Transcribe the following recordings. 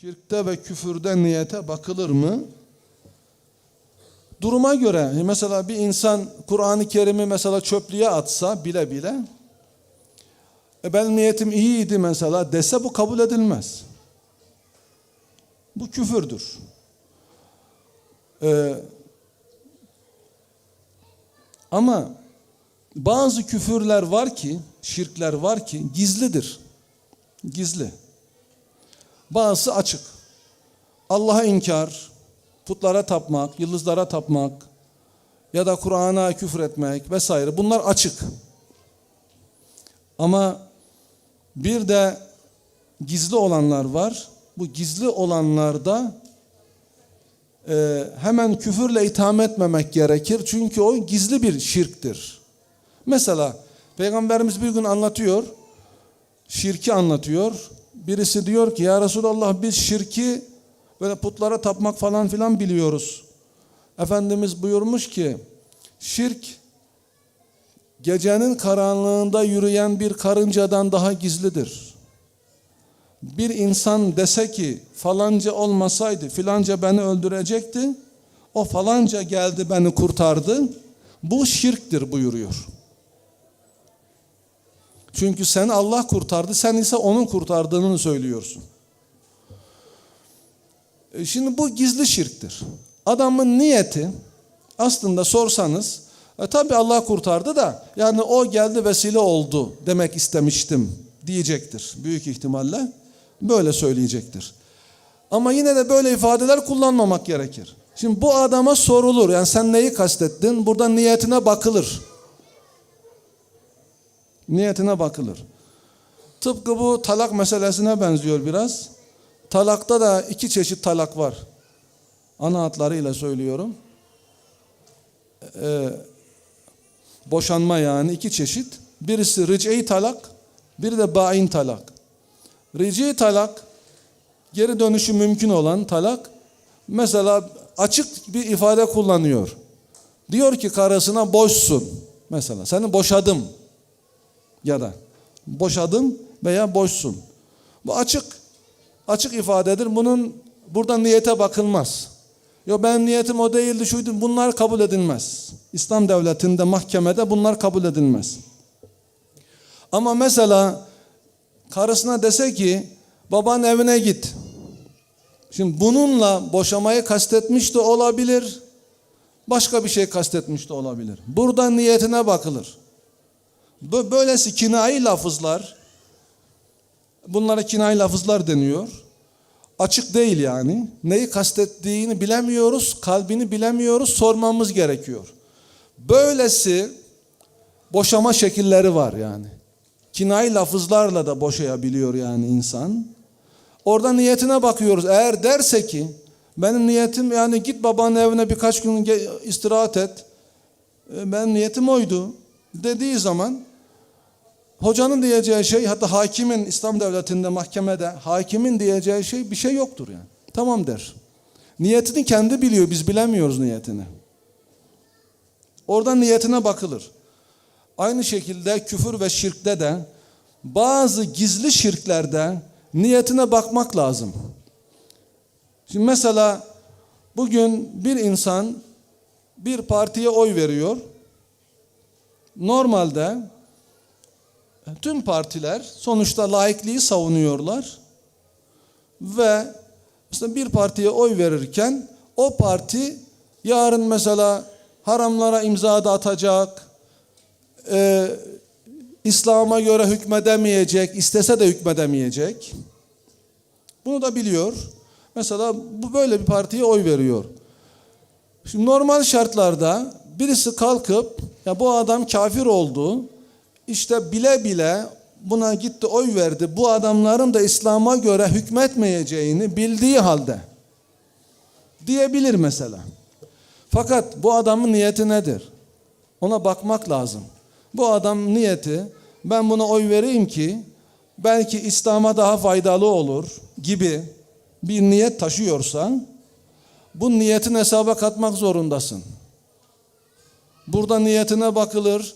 Şirkte ve küfürde niyete bakılır mı? Duruma göre mesela bir insan Kur'an-ı Kerim'i mesela çöplüğe atsa bile bile e ben niyetim iyiydi mesela dese bu kabul edilmez. Bu küfürdür. Ee, ama bazı küfürler var ki, şirkler var ki gizlidir. Gizli. Bazısı açık. Allah'a inkar, putlara tapmak, yıldızlara tapmak ya da Kur'an'a küfür etmek vesaire bunlar açık. Ama bir de gizli olanlar var. Bu gizli olanlarda e, hemen küfürle itham etmemek gerekir. Çünkü o gizli bir şirktir. Mesela Peygamberimiz bir gün anlatıyor, şirki anlatıyor. Birisi diyor ki ya Resulallah biz şirki böyle putlara tapmak falan filan biliyoruz. Efendimiz buyurmuş ki şirk gecenin karanlığında yürüyen bir karıncadan daha gizlidir. Bir insan dese ki falanca olmasaydı filanca beni öldürecekti. O falanca geldi beni kurtardı. Bu şirktir buyuruyor. Çünkü seni Allah kurtardı, sen ise onun kurtardığını söylüyorsun. E Şimdi bu gizli şirktir. Adamın niyeti aslında sorsanız e tabi Allah kurtardı da yani o geldi vesile oldu demek istemiştim diyecektir büyük ihtimalle. Böyle söyleyecektir. Ama yine de böyle ifadeler kullanmamak gerekir. Şimdi bu adama sorulur. Yani sen neyi kastettin? Burada niyetine bakılır. Niyetine bakılır. Tıpkı bu talak meselesine benziyor biraz. Talakta da iki çeşit talak var. Ana hatlarıyla söylüyorum. Ee, boşanma yani iki çeşit. Birisi ric'i talak, biri de bain talak. Ric'i talak, geri dönüşü mümkün olan talak. Mesela açık bir ifade kullanıyor. Diyor ki karısına boşsun. Mesela seni boşadım. Ya da boşadım veya boşsun. Bu açık açık ifadedir. Bunun burada niyete bakılmaz. Yo ben niyetim o değildi şuydu. Bunlar kabul edilmez. İslam devletinde mahkemede bunlar kabul edilmez. Ama mesela karısına dese ki baban evine git. Şimdi bununla boşamayı kastetmiş de olabilir. Başka bir şey kastetmiş de olabilir. Burada niyetine bakılır. Böylesi kinayi lafızlar bunlara kinayi lafızlar deniyor. Açık değil yani. Neyi kastettiğini bilemiyoruz, kalbini bilemiyoruz, sormamız gerekiyor. Böylesi boşama şekilleri var yani. Kinayi lafızlarla da boşayabiliyor yani insan. Orada niyetine bakıyoruz. Eğer derse ki benim niyetim yani git babanın evine birkaç gün istirahat et. E, benim niyetim oydu dediği zaman hocanın diyeceği şey hatta hakimin İslam devletinde mahkemede hakimin diyeceği şey bir şey yoktur yani. Tamam der. Niyetini kendi biliyor biz bilemiyoruz niyetini. Oradan niyetine bakılır. Aynı şekilde küfür ve şirkte de bazı gizli şirklerde niyetine bakmak lazım. Şimdi mesela bugün bir insan bir partiye oy veriyor. Normalde tüm partiler sonuçta laikliği savunuyorlar. Ve mesela bir partiye oy verirken o parti yarın mesela haramlara imza da atacak, e, İslam'a göre hükmedemeyecek, istese de hükmedemeyecek. Bunu da biliyor. Mesela bu böyle bir partiye oy veriyor. Şimdi normal şartlarda birisi kalkıp ya bu adam kafir oldu. İşte bile bile buna gitti oy verdi. Bu adamların da İslam'a göre hükmetmeyeceğini bildiği halde diyebilir mesela. Fakat bu adamın niyeti nedir? Ona bakmak lazım. Bu adam niyeti ben buna oy vereyim ki belki İslam'a daha faydalı olur gibi bir niyet taşıyorsan bu niyetin hesaba katmak zorundasın. Burada niyetine bakılır.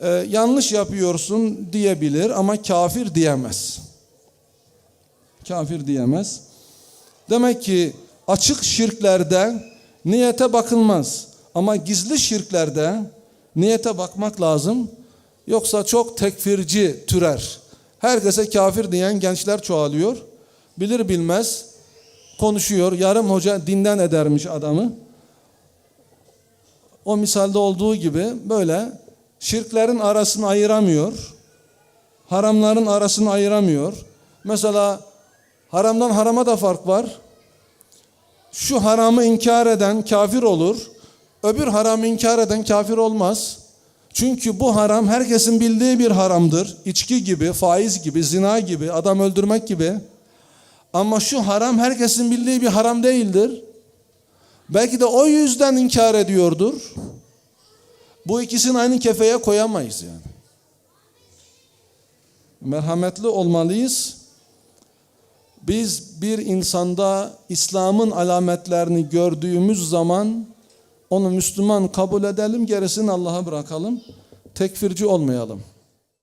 Ee, yanlış yapıyorsun diyebilir ama kafir diyemez. kafir diyemez. Demek ki açık şirklerde niyete bakılmaz. Ama gizli şirklerde niyete bakmak lazım. Yoksa çok tekfirci türer. Herkese kafir diyen gençler çoğalıyor. Bilir bilmez konuşuyor. Yarım hoca dinden edermiş adamı. O misalde olduğu gibi böyle şirklerin arasını ayıramıyor. Haramların arasını ayıramıyor. Mesela haramdan harama da fark var. Şu haramı inkar eden kafir olur. Öbür haramı inkar eden kafir olmaz. Çünkü bu haram herkesin bildiği bir haramdır. İçki gibi, faiz gibi, zina gibi, adam öldürmek gibi. Ama şu haram herkesin bildiği bir haram değildir. Belki de o yüzden inkar ediyordur. Bu ikisini aynı kefeye koyamayız yani. Merhametli olmalıyız. Biz bir insanda İslam'ın alametlerini gördüğümüz zaman onu Müslüman kabul edelim, gerisini Allah'a bırakalım. Tekfirci olmayalım.